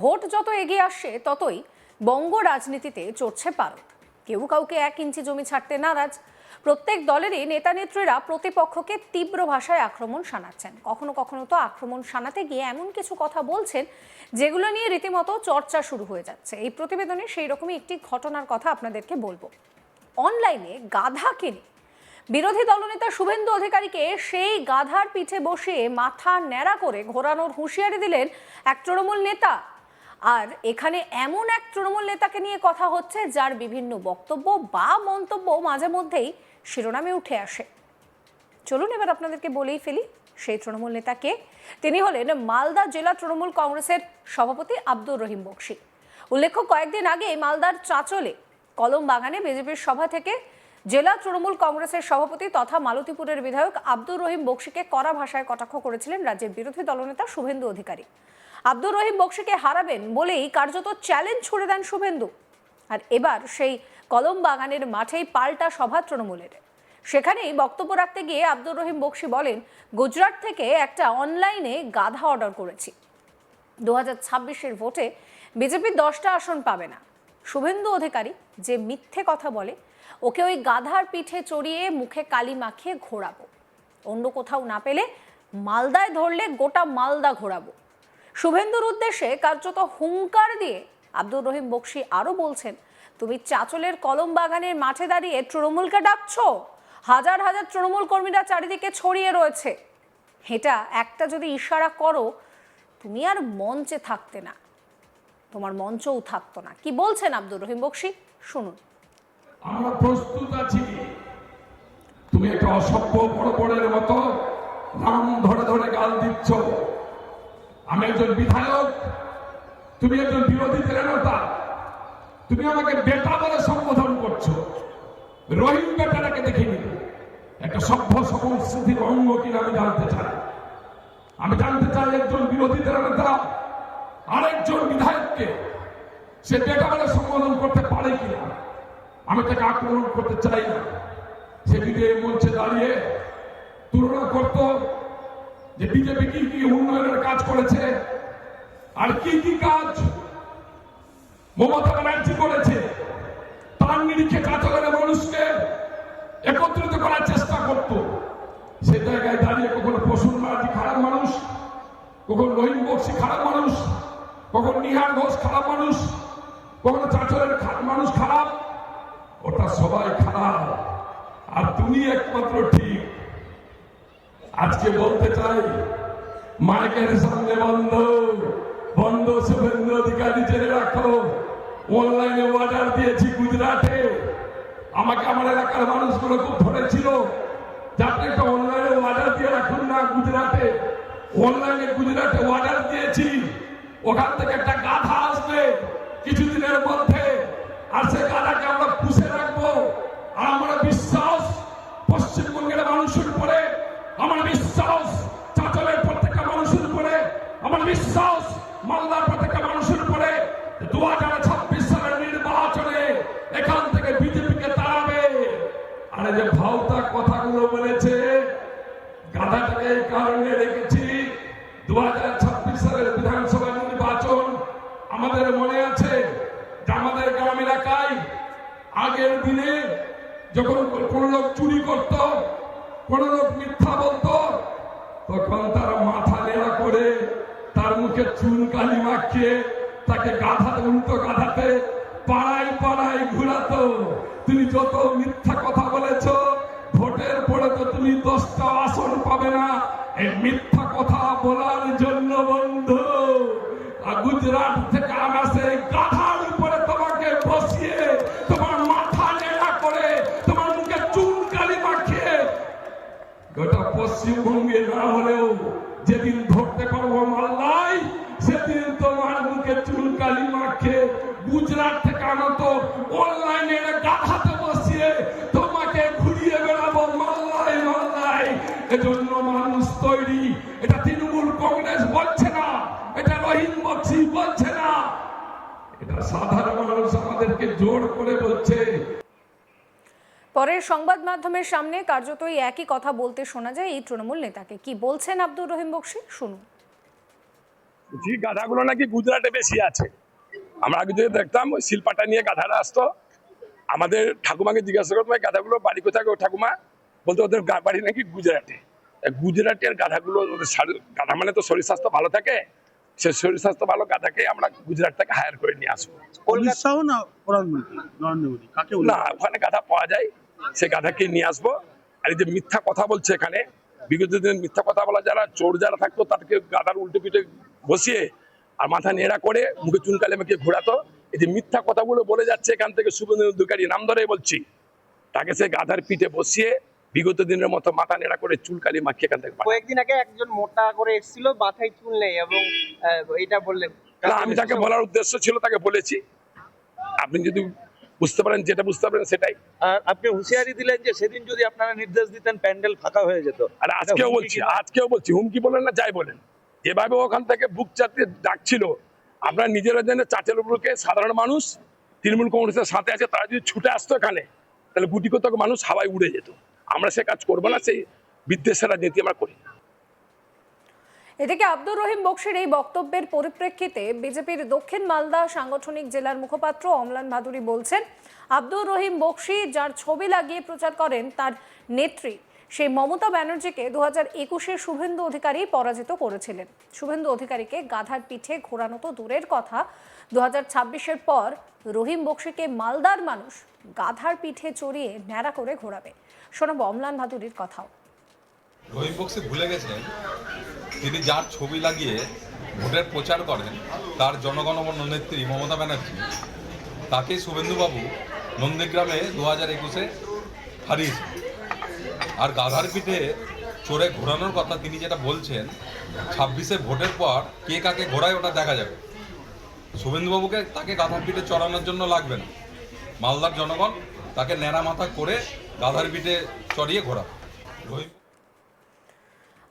Vote যত এগিয়ে আসছে ততই বঙ্গ রাজনীতিতে চড়ছে পারদ। কেউ কাউকে এক ইঞ্চি জমি ছাড়তে নারাজ। প্রত্যেক দলেরই নেতা নেত্রীরা প্রতিপক্ষকে তীব্র ভাষায় আক্রমণ শানাচ্ছেন। কখনো কখনো তো আক্রমণ শানাতে গিয়ে এমন কিছু কথা বলছেন, যেগুলো নিয়ে রীতিমতো চর্চা শুরু হয়ে যাচ্ছে। এই প্রতিবেদনে সেই রকমই একটি ঘটনার কথা আপনাদেরকে বলব। অনলাইনে গাধা কিনে। বিরোধী দলনেতা শুভেন্দু অধিকারীকে সেই গাধার পিঠে বসে মাথা ন্যাড়া করে ঘোরানোর হুঁশিয়ারি দিলেন এক তৃণমূল নেতা। আর এখানে এমন এক তৃণমূল নেতাকে নিয়ে কথা হচ্ছে, যার বিভিন্ন বক্তব্য বা মন্তব্য মাঝে মধ্যেই শিরোনামে উঠে আসে। চলুন এবার আপনাদেরকে বলেই ফেলি, সেই তৃণমূল নেতাকে। তিনি হলেন মালদা জেলা তৃণমূল কংগ্রেসের সভাপতি আব্দুর রহিম বক্সি। উল্লেখ্য, কয়েকদিন আগে মালদার চাঁচলে, কলম বাগানে বিজেপির সভা থেকে জেলা তৃণমূল কংগ্রেসের সভাপতি তথা মালতীপুরের বিধায়ক আব্দুর রহিম বক্সিকে কড়া ভাষায় কটাক্ষ করেছিলেন রাজ্যের বিরোধী দলনেতা শুভেন্দু অধিকারী। আব্দুর রহিম বক্সিকে হারাবেন বলেই কার্যত চ্যালেঞ্জ ছুড়ে দেন শুভেন্দু। আর এবার সেই কলম বাগানের মাঠেই পাল্টা সভা তৃণমূলের। সেখানেই বক্তব্য রাখতে গিয়ে আব্দুর রহিম বক্সি বলেন, গুজরাট থেকে একটা অনলাইনে গাধা অর্ডার করেছি। দু হাজার ছাব্বিশের ভোটে বিজেপি দশটা আসন পাবে না। শুভেন্দু অধিকারী যে মিথ্যে কথা বলে, ওকে ওই গাধার পিঠে চড়িয়ে মুখে কালি মাখিয়ে ঘোরাবো। অন্য কোথাও না পেলে মালদায় ধরলে গোটা মালদা ঘোরাবো। শুভেন্দুর উদ্দেশ্যে কার্যত হুঙ্কার দিয়ে আব্দুর রহিম বক্সি আরও বলছেন, তুমি চাচলের কলম বাগানের মাঠে দাঁড়িয়ে তৃণমূলকে ডাকছো? হাজার হাজার তৃণমূল কর্মীরা চারিদিকে ছড়িয়ে রয়েছে। এটা একটা যদি ইশারা করো, তুমি আর মঞ্চে থাকতে না। তোমার মঞ্চও থাকতো না। কি বলছেন আব্দুর রহিম বক্সি? শুনুন। আমরা প্রস্তুত আছি। তুমি একটা অসভ্য বড় বড়ের মতো নাম ধরে ধরে গাল দিচ্ছ। আমি একজন বিধায়ক, তুমি একজন বিরোধী দলের নেতা, তুমি আমাকে বেটা বলে সম্বোধন করছ। রহিম বেটাটাকে দেখিনি একটা সভ্য সংস্কৃতির অঙ্গ কিনা আমি জানতে চাই। আমি জানতে চাই একজন বিরোধী দলের নেতা, আরেকজন বিধায়ককে, সে বেটা বলে সম্বোধন করতে পারে কিনা? আমি তাকে আক্রমণ করতে চাই না। সে যদি এই মঞ্চে দাঁড়িয়ে তুলনা করত যে বিজেপি কি কি উন্নয়নের কাজ করেছে? আর কি কি কাজ মমতা ব্যানার্জি করেছে? তার নিরিখে কাছাকাছি মানুষকে একত্রিত করার চেষ্টা করত। সে জায়গায় দাঁড়িয়ে কখনো প্রসূন মার্জি খারাপ মানুষ, কখন রহিম বক্সি খারাপ মানুষ, কখন নিহার ঘোষ খারাপ মানুষ, কখনো চাচলের খা- মানুষ খারাপ। ওটা সবাই খারাপ। আর তুমি একমাত্র ঠিক। আজকে বলতে চাই মাইকের সামনে বন্ধ বন্ধ শুভেন্দু অধিকারী জেনে রাখো, অনলাইনে অর্ডার দিয়েছি গুজরাটে। আমাকে আমার এলাকার মানুষগুলো খুব ধরেছিল যাতে একটা অনলাইনে অর্ডার দিয়ে রাখুন না গুজরাটে। অনলাইনে গুজরাটে অর্ডার দিয়েছি, ওখান থেকে একটা গাধা আসবে কিছুদিনের মধ্যে, আর সে গাধাকে আমরা পুষে রাখব। আমাদের মনে আছে আমাদের গ্রাম এলাকায় আগের দিনে যখন কোন লোক চুরি করত, কোন লোক মিথ্যা বলতো, তখন তারা মাথা নেড়া করে তার মুখে চুন কালি মাখিয়ে তাকে গাধাতে, উল্টো গাধাতে পাড়ায় পাড়ায় ঘুরাতো। তুমি যত মিথ্যা কথা বলেছ, ভোটের পরে তো তুমি দশটা আসন পাবে না। এই মিথ্যা কথা বলার জন্য বন্ধু গুজরাট বসিয়ে তোমার মাথা নেড়া করে, তোমার মুখে চুন কালি মাখিয়ে গোটা পশ্চিমবঙ্গে না হলেও যেদিন ধরতে পারব মাল্লাই, সেদিন তোমার মুখে চুলকালি মাখে গুজরাট থেকে আনত অনলাইনে গাধাতে বসিয়ে তোমাকে ঘুরিয়ে বেড়াবো মাল্লাই মাল্লাই এজন্য মানুষ তৈরি এটা তৃণমূল কংগ্রেস বলছে না এটা রহিম বক্সি বলছে না এটা সাধারণ মানুষ আমাদেরকে জোর করে বলছে। পরের সংবাদ মাধ্যমের সামনে কার্যত একই কথা বলতে শোনা যায় এই তৃণমূল নেতাকে। কি বলছেন আব্দুর রহিম বক্সি? শুনুন। যে গাধাগুলো নাকি গুজরাটে বেশি আছে। আমরা আগে যদি দেখতাম ওই শিল্পাটা নিয়ে গাধারা আসতো। আমাদের ঠাকুমাকে জিজ্ঞাসা করতাম "এই গাধাগুলো বাড়ি কোথায় গো ঠাকুমা? বলতো ওদের বাড়ি নাকি গুজরাটে। গুজরাটের গাধাগুলো ওদের গাধা মানে তো শরীর স্বাস্থ্য ভালো থাকে? সে শরীর স্বাস্থ্য ভালো গাধাকে আমরা গুজরাট থেকে হায়ার করে নিয়ে আসব। না প্রধানমন্ত্রী? নরেন্দ্র মোদী? কাকে না ওখানে গাধা পাওয়া যায়। সে গাধাকে নিয়ে আসব। আর এই যে মিথ্যা কথা বলছে এখানে বিগত দিন মিথ্যা কথা বলা যারা চোর যারা থাকতো তাদেরকে গাধার উল্টে পিঠে বসিয়ে আর মাথা নেড়া করে মুখে চুনকালে মেখে ঘোরাতো। এই যে মিথ্যা কথাগুলো বলে যাচ্ছে এখান থেকে শুভেন্দু অধিকারী নাম ধরে বলছি তাকে সে গাধার পিঠে বসিয়ে বিগত দিনের মতো মাথা নেড়া করে চুলকালি মাখিয়ে এখান থেকে কয়েকদিন আগে একজন মোটা করে এসেছিল মাথায় চুল নেই এবং এটা বললেন। আমি তাকে বলার উদ্দেশ্য ছিল তাকে বলেছি। আপনি যদি বুঝতে পারেন যেটা বুঝতে পারেন সেটাই। আর আপনি হুঁশিয়ারি দিলেন যে সেদিন যদি আপনারা নির্দেশ দিতেন প্যান্ডেল ফাঁকা হয়ে যেত। আর আজকেও বলছি আজকেও বলছি হুমকি বলেন না যাই বলেন। যেভাবে ওখান থেকে বুক চাতে ডাকছিল। আপনারা নিজেরা জানেন চাটের উপরকে সাধারণ মানুষ তৃণমূল কংগ্রেসের সাথে আছে তারা যদি ছুটে আসতো এখানে তাহলে গুটি কতক মানুষ হাওয়ায় উড়ে যেত। আমরা সে কাজ করব না সেই বিদ্বেষের রাজনীতি আমরা করি। এদিকে আব্দুর রহিম বক্সির এই বক্তব্যের পরিপ্রেক্ষিতে বিজেপির দক্ষিণ মালদা সাংগঠনিক জেলার মুখপাত্র অমলান ভাদুরী বলছেন, আব্দুর রহিম বক্সি যার ছবি লাগিয়ে প্রচার করেন তার নেত্রী। সেই মমতা ব্যানার্জিকে দু হাজার একুশে শুভেন্দু অধিকারী পরাজিত করেছিলেন। শুভেন্দু অধিকারীকে গাধার পিঠে ঘোরানো তো দূরের কথা। দু হাজার ছাব্বিশের পর রহিম বক্সিকে মালদার মানুষ গাধার পিঠে চড়িয়ে ন্যাড়া করে ঘোরাবে। শোনাব অমলান ভাদুরীর কথাও। রহিম বক্সি ভুলে গেছেন, তিনি যার ছবি লাগিয়ে ভোটের প্রচার করেন, তার জনগণমন নেত্রী মমতা ব্যানার্জি তাকে শুভেন্দুবাবু নন্দীগ্রামে দু হাজার একুশে হারিয়েছেন। আর গাধার পিঠে চড়ে ঘোরানোর কথা তিনি যেটা বলছেন, ছাব্বিশে ভোটের পর কে কাকে ঘোরায় ওটা দেখা যাবে। শুভেন্দুবাবুকে তাকে গাধার পিঠে চড়ানোর জন্য লাগবে না। মালদার জনগণ তাকে ন্যাড়া মাথা করে গাধার পিঠে চড়িয়ে রহিম।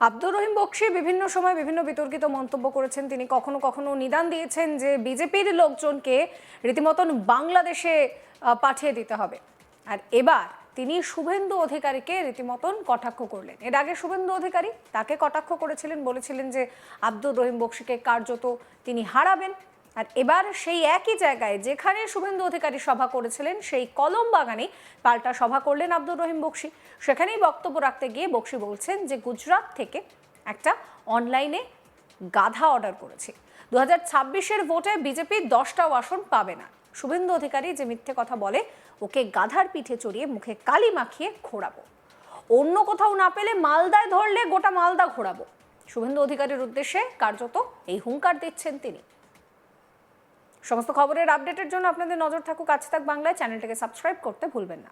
আব্দুর রহিম বক্সি বিভিন্ন সময় বিভিন্ন বিতর্কিত মন্তব্য করেছেন। তিনি কখনো কখনো নিদান দিয়েছেন যে বিজেপির লোকজনকে রীতিমতন বাংলাদেশে পাঠিয়ে দিতে হবে। আর এবার তিনি শুভেন্দু অধিকারীকে রীতিমতন কটাক্ষ করলেন। এর আগে শুভেন্দু অধিকারী তাকে কটাক্ষ করেছিলেন, বলেছিলেন যে আব্দুর রহিম বক্সিকে কার্যত তিনি হারাবেন। আর এবার সেই একই জায়গায় যেখানে শুভেন্দু অধিকারী সভা করেছিলেন, সেই কলম বাগানে পাল্টা সভা করলেন আব্দুর রহিম বক্সি। সেখানেই বক্তব্য রাখতে গিয়ে বক্সি বলছেন যে গুজরাট থেকে একটা অনলাইনে গাধা অর্ডার করেছে। দু হাজার ভোটে বিজেপি দশটাও আসন পাবে না। শুভেন্দু অধিকারী যে মিথ্যে কথা বলে, ওকে গাধার পিঠে চড়িয়ে মুখে কালি মাখিয়ে ঘোরাবো। অন্য কোথাও না পেলে মালদায় ধরলে গোটা মালদা ঘোরাবো। শুভেন্দু অধিকারীর উদ্দেশ্যে কার্যত এই হুঙ্কার দিচ্ছেন তিনি। সমস্ত খবরের আপডেটের জন্য আপনাদের নজর থাকুক আজ তাক বাংলায়। চ্যানেলটাকে সাবস্ক্রাইব করতে ভুলবেন না।